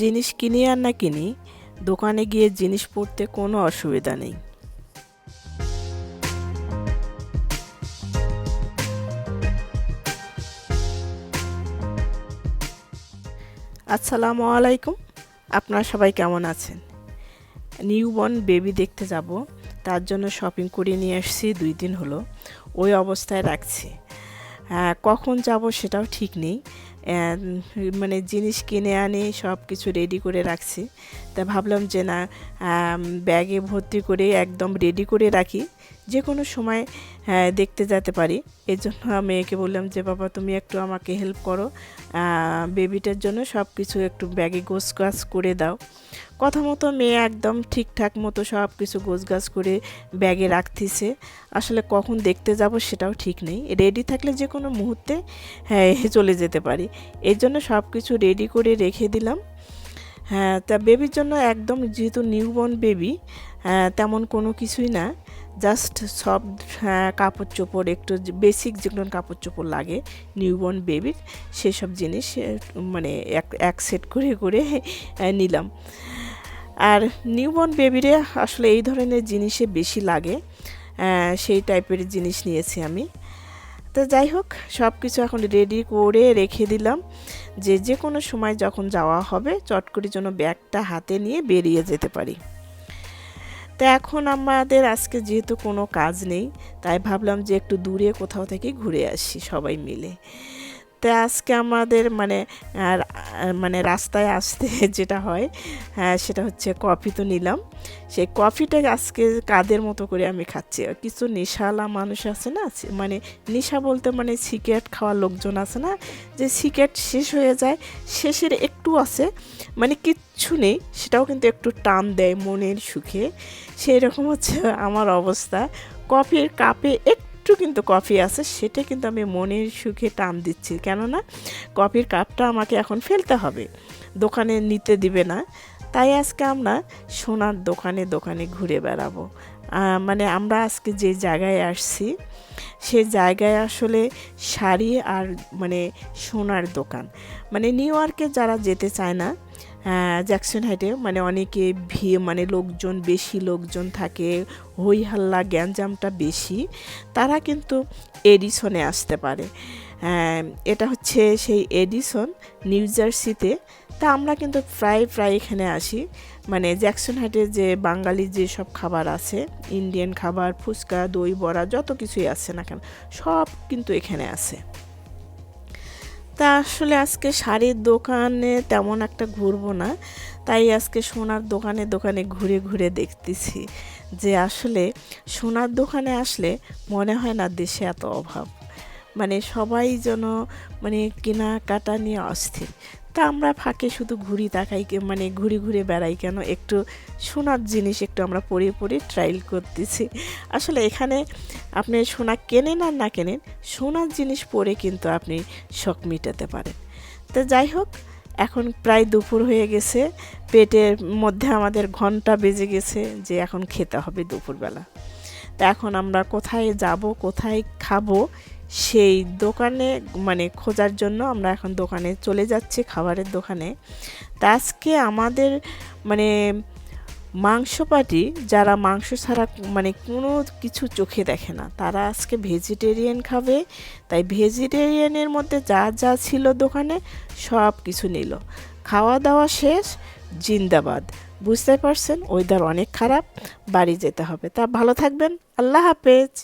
জিনিস কিনি আর না কিনি, দোকানে গিয়ে জিনিস পড়তে কোনো অসুবিধা নেই। আসসালামু আলাইকুম, আপনারা সবাই কেমন আছেন? নিউবর্ন বেবি দেখতে যাব, তার জন্য শপিং করে নিয়ে আসছি, দুই দিন হলো। ওই অবস্থায় রাখছি। কখন যাব সেটাও ঠিক নেই। মানে জিনিস কিনে আনি সব কিছু রেডি করে রাখছি। তা ভাবলাম যে না ব্যাগে ভর্তি করে একদম রেডি করে রাখি। যে কোনো সময় হ্যাঁ, দেখতে যেতে পারি। এই জন্য মেয়েকে বললাম যে বাবা তুমি একটু আমাকে হেল্প করো। বেবিটার জন্য সব কিছু একটু ব্যাগে গোছ গাছ করে দাও। কথা মতো মেয়ে একদম ঠিকঠাক মতো সব কিছু গোছগাছ করে ব্যাগে রাখতেছে। আসলে কখন দেখতে যাব সেটাও ঠিক নেই। রেডি থাকলে যে কোনো মুহূর্তে হ্যাঁ চলে যেতে পারি। এর জন্য সব কিছু রেডি করে রেখে দিলাম। হ্যাঁ তা বেবির জন্য একদম যেহেতু নিউবর্ন বেবি তেমন কোনো কিছুই না। জাস্ট সব হ্যাঁ, কাপড় চোপড় একটু বেসিক যেগুলো কাপড় চোপড় লাগে নিউবর্ন বেবির সেসব জিনিস মানে এক এক সেট করে করে নিলাম। আর নিউবর্ন বেবিরে আসলে এই ধরনের জিনিসে বেশি লাগে সেই টাইপের জিনিস নিয়েছি আমি। তো যাই হোক সব কিছু এখন রেডি করে রেখে দিলাম। যে যে কোনো সময় যখন যাওয়া হবে, চট করে যেন ব্যাগটা হাতে নিয়ে বেরিয়ে যেতে পারি। তো এখন আমাদের আজকে যেহেতু কোনো কাজ নেই, তাই ভাবলাম যে একটু দূরে কোথাও থেকে ঘুরে আসি সবাই মিলে। তো আজকে আমাদের মানে মানে রাস্তায় আসতে যেটা হয় হ্যাঁ সেটা হচ্ছে কফি তো নিলাম। সেই কফিটা আজকে কাদের মতো করে আমি খাচ্ছি? কিছু নেশালা মানুষ আছে না মানে নেশা বলতে মানে সিগারেট খাওয়ার লোকজন আছে না, যে সিগারেট শেষ হয়ে যায়, শেষের একটু আছে মানে কিচ্ছু নেই, সেটাও কিন্তু একটু টান দেয় মনের সুখে। সেই রকম হচ্ছে আমার অবস্থা। কফির কাপে একটু কিন্তু কফি আছে, সেটা কিন্তু আমি মনের সুখে টান দিচ্ছি। কেননা কফির কাপটা আমাকে এখন ফেলতে হবে। দোকানে নিতে দিবে না। তাই আজকে আমরা সোনার দোকানে দোকানে ঘুরে বেড়াবো। মানে আমরা আজকে যে জায়গায় আসছি, সে জায়গায় আসলে শাড়ি আর মানে সোনার দোকান। মানে নিউ ইয়র্কে যারা যেতে চায় না জ্যাকসন হাইটে মানে অনেকে ভিড় মানে লোকজন, বেশি লোকজন থাকে, হই হাল্লা, গ্যাঞ্জামটা বেশি, তারা কিন্তু এডিসনে আসতে পারে। এটা হচ্ছে সেই এডিসন, নিউ জার্সিতে তা আমরা কিন্তু প্রায় প্রায় এখানে আসি। মানে জ্যাকসন হাটে যে বাঙালি যে সব খাবার আছে, ইন্ডিয়ান খাবার, ফুচকা, দই, বড়া, যত কিছুই আছে না কেন, সব কিন্তু এখানে আছে। তা আসলে আজকে শাড়ির দোকানে তেমন একটা ঘুরবো না, তাই আজকে সোনার দোকানে দোকানে ঘুরে ঘুরে দেখতেছি যে আসলে সোনার দোকানে আসলে মনে হয় না দেশে এত অভাব। মানে সবাই যেন মানে কেনাকাটা নিয়ে অস্থির। তা আমরা ফাঁকে শুধু ঘুরি, তাকাই মানে ঘুরে ঘুরে বেড়াই কেন? একটু সোনার জিনিস একটু আমরা পরে পরে ট্রায়াল করতেছি। আসলে এখানে আপনি সোনা কেনেন আর না কেনেন, সোনার জিনিস পরে কিন্তু আপনি শখ মেটাতে পারেন। তো যাই হোক, এখন প্রায় দুপুর হয়ে গেছে, পেটের মধ্যে আমাদের ঘণ্টা বেজে গেছে যে এখন খেতে হবে দুপুরবেলা। তা এখন আমরা কোথায় যাব, কোথায় খাব সেই দোকানে মানে খোঁজার জন্য আমরা এখন দোকানে চলে যাচ্ছি, খাবারের দোকানে। তা আজকে আমাদের মানে মাংস পাটি যারা মাংস ছাড়া মানে কোনো কিছু চোখে দেখে না, তারা আজকে ভেজিটেরিয়ান খাবে। তাই ভেজিটেরিয়ানের মধ্যে যা যা ছিল দোকানে, সব কিছু নিল। খাওয়া দাওয়া শেষ, জিন্দাবাদ। বুঝতে পারছেন? ওয়েদার অনেক খারাপ, বাড়ি যেতে হবে। তা ভালো থাকবেন। আল্লাহ হাফেজ।